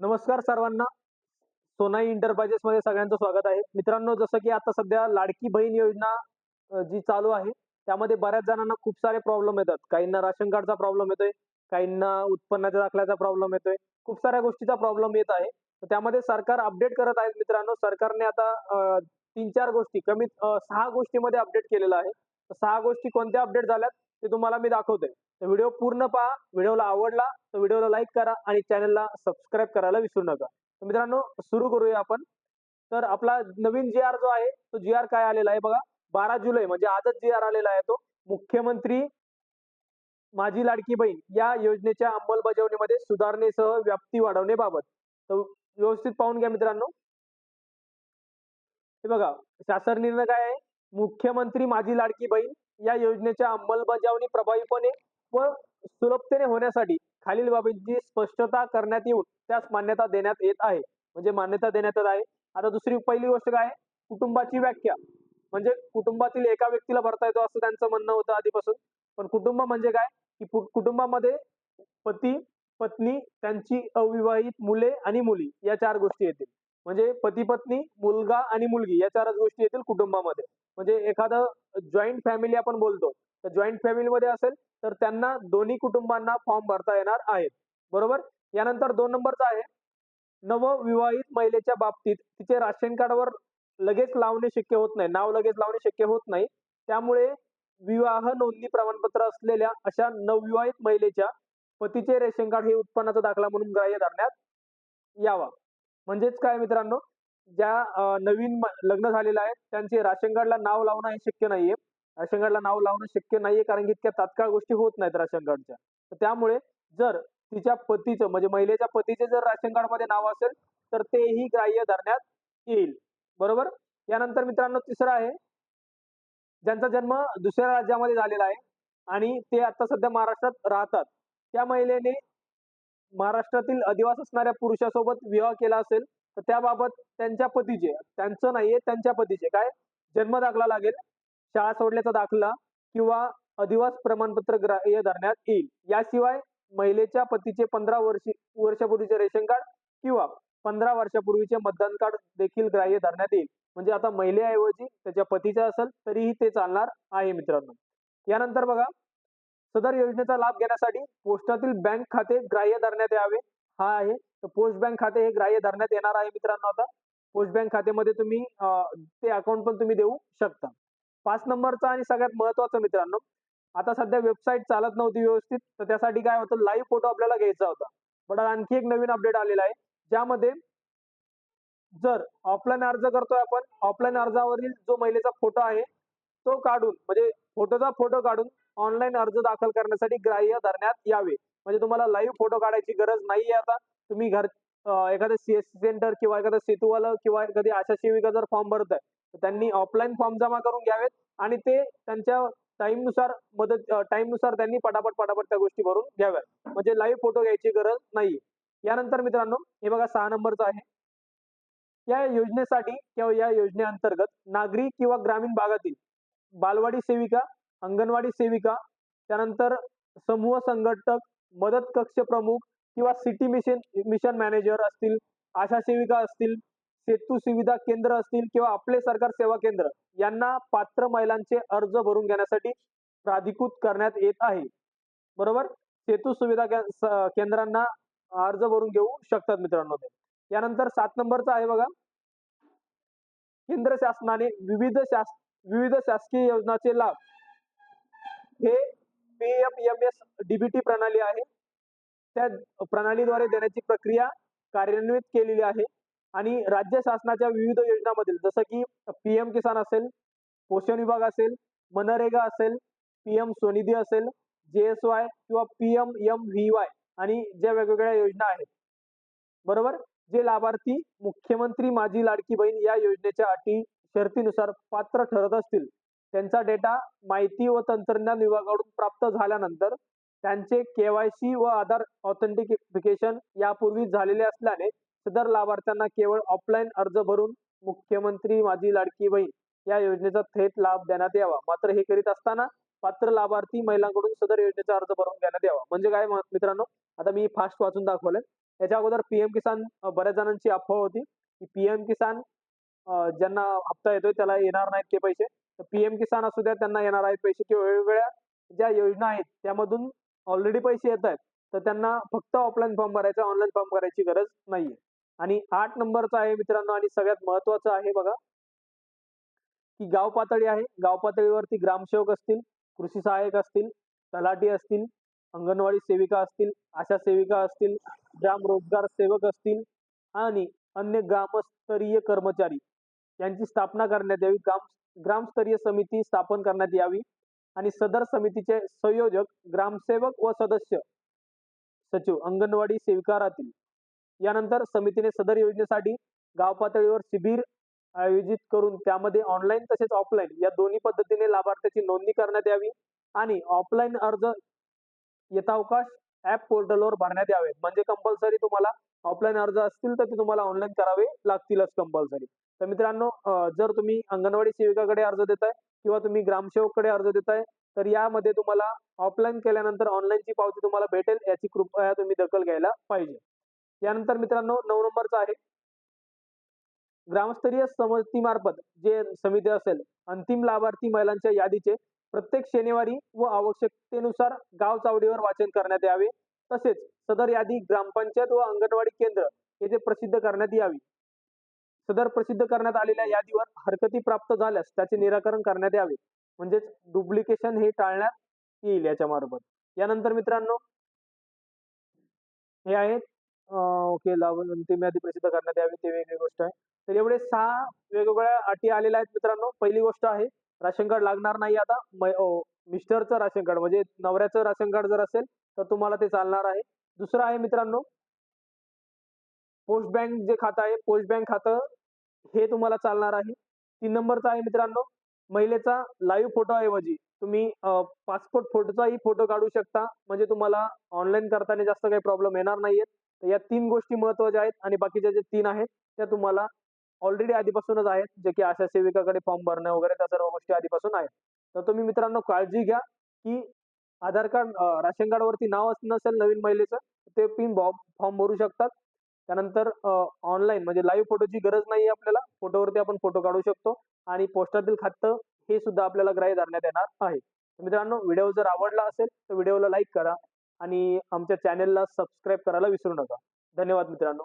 नमस्कार सर्वांना. सोनाई इंटरप्राइजेस मध्ये सगळ्यांचं स्वागत आहे. मित्रांनो जसं की आता सध्या लाडकी बहीण योजना जी चालू आहे त्यामध्ये बऱ्याच जणांना खूप सारे प्रॉब्लेम येतात. काहींना राशन कार्डचा प्रॉब्लेम येतोय काहींना उत्पन्नाच्या दाखल्याचा प्रॉब्लेम येतोय. खूप साऱ्या गोष्टीचा प्रॉब्लेम येत आहे. त्यामध्ये सरकार अपडेट करत आहे मित्रांनो. सरकारने आता तीन चार गोष्टी कमीत सहा गोष्टीमध्ये अपडेट केलेलं आहे. सहा गोष्टी कोणत्या अपडेट झाल्यात ते तुम्हाला मी दाखवतोय. तर व्हिडिओ पूर्ण पहा. व्हिडिओला आवडला तर व्हिडिओला लाईक करा आणि चॅनलला सबस्क्राईब करायला विसरू नका. तर मित्रांनो सुरू करूया आपण. तर आपला नवीन जी आर जो आहे तो जी आर काय आलेला आहे बघा. बारा जुलै म्हणजे आजच जी आर आलेला आहे तो. मुख्यमंत्री माझी लाडकी बहीण या योजनेच्या अंमलबजावणीमध्ये सुधारणेसह व्याप्ती वाढवण्याबाबत. तर व्यवस्थित पाहून घ्या मित्रांनो. हे बघा शासन निर्णय काय आहे? मुख्यमंत्री माझी लाडकी बहीण या योजनेच्या अंमलबजावणी प्रभावीपणे व सुलभतेने होण्यासाठी खालील बाबींची स्पष्टता करण्यात येऊन त्यास मान्यता देण्यात येत आहे. म्हणजे मान्यता देण्यात येत आहे. आता दुसरी पहिली गोष्ट काय आहे? कुटुंबाची व्याख्या. म्हणजे कुटुंबातील एका व्यक्तीला भरता येतो असं त्यांचं म्हणणं होतं आधीपासून. पण कुटुंब म्हणजे काय? की कुटुंबामध्ये पती पत्नी त्यांची अविवाहित मुले आणि मुली या चार गोष्टी येतील. म्हणजे पती पत्नी मुलगा आणि मुलगी या चारच गोष्टी येतील कुटुंबामध्ये. म्हणजे एखादं जॉईंट फॅमिली आपण बोलतो. तर जॉईंट फॅमिलीमध्ये असेल तर त्यांना दोन्ही कुटुंबांना फॉर्म भरता येणार आहेत. बरोबर? यानंतर दोन नंबरचा आहे. नवविवाहित महिलेच्या बाबतीत तिचे राशन कार्डवर लगेच लावणे शक्य होत नाही. नाव लगेच लावणे शक्य होत नाही. त्यामुळे विवाह नोंदणी प्रमाणपत्र असलेल्या अशा नवविवाहित महिलेच्या पतीचे रेशन कार्ड हे उत्पन्नाचा दाखला म्हणून ग्राह्य धरण्यात यावा. म्हणजेच काय मित्रांनो? ज्या नवीन लग्न झालेलं आहे त्यांचे राशन कार्डला नाव लावणं हे शक्य नाहीये. राशन नाव लावणं शक्य नाहीये कारण की इतक्या तात्काळ गोष्टी होत नाहीत राशन कार्डच्या तर त्यामुळे जर तिच्या पतीचं म्हणजे महिलेच्या पतीचे जर राशन कार्डमध्ये नाव असेल तर तेही ग्राह्य धरण्यात येईल. बरोबर? यानंतर मित्रांनो तिसरं आहे ज्यांचा जन्म दुसऱ्या राज्यामध्ये झालेला आहे आणि ते आता सध्या महाराष्ट्रात राहतात. त्या महिलेने महाराष्ट्रातील अधिवास असणाऱ्या पुरुषासोबत विवाह केला असेल तर त्याबाबत त्यांच्या पतीचे त्यांचं नाहीये त्यांच्या पतीचे. काय? जन्म दाखला लागेल. शाळा सोडल्याचा दाखला किंवा अधिवास प्रमाणपत्र ग्राह्य धरण्यात येईल. याशिवाय महिलेच्या पतीचे पंधरा वर्षी वर्षापूर्वीचे रेशन कार्ड किंवा पंधरा वर्षापूर्वीचे मतदान कार्ड देखील ग्राह्य धरण्यात येईल. म्हणजे आता महिलेऐवजी त्याच्या पतीचा असेल तरीही ते चालणार आहे मित्रांनो. यानंतर बघा सदर योजनेचा लाभ घेण्यासाठी पोस्टातील बँक खाते ग्राह्य धरण्यात यावे. हा आहे. तर पोस्ट बँक खाते हे ग्राह्य धरण्यात येणार आहे मित्रांनो आता. पोस्ट बँक खात्यामध्ये तुम्ही ते अकाउंट पण तुम्ही देऊ शकता. पाच नंबरचा आणि सगळ्यात महत्वाचं मित्रांनो. आता सध्या वेबसाईट चालत नव्हती व्यवस्थित तर त्यासाठी काय होतं लाईव्ह फोटो आपल्याला घ्यायचा होता. बट आणखी एक नवीन अपडेट आलेला आहे. ज्यामध्ये जर ऑफलाईन अर्ज करतोय आपण ऑफलाईन अर्जावरील जो महिलेचा फोटो आहे तो काढून म्हणजे फोटोचा फोटो काढून ऑनलाईन अर्ज दाखल करण्यासाठी ग्राह्य धरण्यात यावे. म्हणजे तुम्हाला लाईव्ह फोटो काढायची गरज नाहीये आता. तुम्ही घर एखाद सी एस सीएससी सेंटर किंवा एखादं सेतूवालं किंवा एखादी आशा सेविका जर फॉर्म भरत आहे तर त्यांनी ऑफलाईन फॉर्म जमा करून घ्यावेत आणि ते त्यांच्या टाइमनुसार मदत टाइमनुसार त्यांनी पटापट पटापट त्या गोष्टी भरून घ्याव्यात. म्हणजे लाईव्ह फोटो घ्यायची गरज नाही यानंतर मित्रांनो हे बघा सहा नंबरचं आहे. या योजनेसाठी किंवा या योजनेअंतर्गत नागरी किंवा ग्रामीण भागातील बालवाडी सेविका अंगणवाडी सेविका त्यानंतर समूह संघटक मदत कक्ष प्रमुख किंवा सिटी मिशन मिशन मॅनेजर असतील आशा सेविका असतील सेतू सुविधा केंद्र असतील किंवा आपले सरकार सेवा केंद्र यांना पात्र महिलांचे अर्ज भरून घेण्यासाठी प्राधिकृत करण्यात येत आहे. बरोबर? सेतू सुविधा केंद्रांना अर्ज भरून घेऊ शकतात मित्रांनो ते. यानंतर सात नंबरचा आहे बघा. केंद्र शासनाने विविध शास विविध शासकीय योजनाचे लाभ. हे पीएमएमएस डीबीटी प्रणाली आहे. त्या प्रणालीद्वारे देण्याची प्रक्रिया कार्यान्वित केलेली आहे. आणि राज्य शासनाच्या विविध योजनांमधील जसं की पीएम किसान असेल पोषण विभाग असेल मनरेगा असेल पीएम स्वनिधी असेल जेएसवाय किंवा पीएम एम व्ही वाय आणि ज्या वेगवेगळ्या योजना आहेत. बरोबर? जे लाभार्थी मुख्यमंत्री माझी लाडकी बहीण या योजनेच्या अटी शर्तीनुसार पात्र ठरत असतील त्यांचा डेटा माहिती व तंत्रज्ञान विभागाकडून प्राप्त झाल्यानंतर त्यांचे केवायसी व आधार ऑथेंटिफिकेशन यापूर्वी झालेले असल्याने सदर लाभार्थ्यांना केवळ ऑफलाईन अर्ज भरून मुख्यमंत्री माझी लाडकी बहीण या योजनेचा थेट लाभ देण्यात यावा. मात्र हे करीत असताना पात्र लाभार्थी महिलांकडून सदर योजनेचा अर्ज भरून घेण्यात यावा. म्हणजे काय मित्रांनो? आता मी फास्ट वाचून दाखवलंय. याच्या अगोदर पीएम किसान बऱ्याच जणांची अफवा होती की पीएम किसान ज्यांना हप्ता येतोय त्याला येणार नाहीत ते पैसे. तर पीएम किसान असू द्या त्यांना येणार आहेत पैसे. किंवा वेगवेगळ्या ज्या योजना आहेत त्यामधून ऑलरेडी पैसे येत आहेत तर त्यांना फक्त ऑफलाईन फॉर्म भरायचा ऑनलाईन फॉर्म भरायची गरज नाहीये. आणि आठ नंबरचा आहे मित्रांनो आणि सगळ्यात महत्वाचं आहे बघा की गाव पातळी आहे. गाव पातळीवरती ग्रामसेवक असतील कृषी सहाय्यक असतील तलाठी असतील अंगणवाडी सेविका असतील आशा सेविका असतील ग्राम रोजगार सेवक असतील आणि अन्य ग्रामस्तरीय कर्मचारी यांची स्थापना करण्यात यावी. ग्राम ग्रामस्तरीय समिती स्थापन करण्यात यावी आणि सदर समितीचे संयोजक ग्रामसेवक व सदस्य सचिव अंगणवाडी सेविका राहतील. यानंतर समितीने सदर योजनेसाठी गाव पातळीवर शिबिर आयोजित करून त्यामध्ये ऑनलाईन तसेच ऑफलाईन या दोन्ही पद्धतीने लाभार्थ्याची नोंदणी करण्यात यावी आणि ऑफलाईन अर्ज यथावकाश ऍप पोर्टलवर भरण्यात यावे. म्हणजे कंपल्सरी तुम्हाला ऑफलाईन अर्ज असतील तर ते तुम्हाला ऑनलाईन करावे लागतीलच कंपल्सरी तर मित्रांनो जर तुम्ही अंगणवाडी सेविकाकडे अर्ज देताय किंवा तुम्ही ग्रामसेवककडे अर्ज देताय तर यामध्ये तुम्हाला ऑफलाईन केल्यानंतर ऑनलाईनची पावती तुम्हाला भेटेल याची कृपया तुम्ही दखल घ्यायला पाहिजे. यानंतर मित्रांनो नऊ नंबरचा आहे. ग्रामस्तरीय समितीमार्फत जे समिती असेल अंतिम लाभार्थी महिलांच्या यादीचे प्रत्येक शनिवारी व आवश्यकतेनुसार गाव चावडीवर वाचन करण्यात यावे. तसेच सदर यादी ग्रामपंचायत व अंगणवाडी केंद्र येथे प्रसिद्ध करण्यात यावी. सदर प्रसिद्ध करण्यात आलेल्या यादीवर हरकती प्राप्त झाल्यास त्याचे निराकरण करण्यात यावे. म्हणजेच डुप्लिकेशन हे टाळण्यात येईल याच्या मार्फत यानंतर मित्रांनो हे आहेत ओके ते अंतिम प्रसिद्ध करण्यात यावी ते वेगळी गोष्ट आहे. तर एवढे सहा वेगवेगळ्या अटी आलेल्या आहेत मित्रांनो. पहिली गोष्ट आहे राशन कार्ड लागणार नाही आता. मिस्टरचं राशन कार्ड म्हणजे नवऱ्याचं राशन कार्ड जर असेल तर तुम्हाला ते चालणार आहे. दुसरं आहे मित्रांनो पोस्ट बँक जे खातं आहे पोस्ट बँक खातं हे तुम्हाला चालणार आहे. तीन नंबरचा आहे मित्रांनो महिलेचा लाईव्ह फोटो ऐवजी तुम्ही पासपोर्ट फोटोचाही फोटो काढू शकता. म्हणजे तुम्हाला ऑनलाईन करताना जास्त काही प्रॉब्लेम येणार नाहीयेत या तीन गोष्टी महत्त्वाच्या आहेत आणि बाकीच्या जे तीन आहेत त्या तुम्हाला ऑलरेडी आधीपासूनच आहेत जे की आशा सेविकाकडे फॉर्म भरणं वगैरे त्या सर्व गोष्टी आधीपासून आहेत. तर तुम्ही मित्रांनो काळजी घ्या की आधार कार्ड राशन कार्ड वरती नाव नसेल नवीन महिलेचं ते पिन फॉर्म भरू शकतात. त्यानंतर ऑनलाईन म्हणजे लाईव्ह फोटोची गरज नाही आपल्याला फोटोवरती आपण फोटो काढू शकतो आणि पोस्टातील खातं हे सुद्धा आपल्याला ग्राह्य धरण्यात येणार आहे. मित्रांनो व्हिडिओ जर आवडला असेल तर व्हिडिओला लाईक करा. आणि आमच्या चॅनेलला सबस्क्राईब करायला विसरू नका. धन्यवाद मित्रांनो.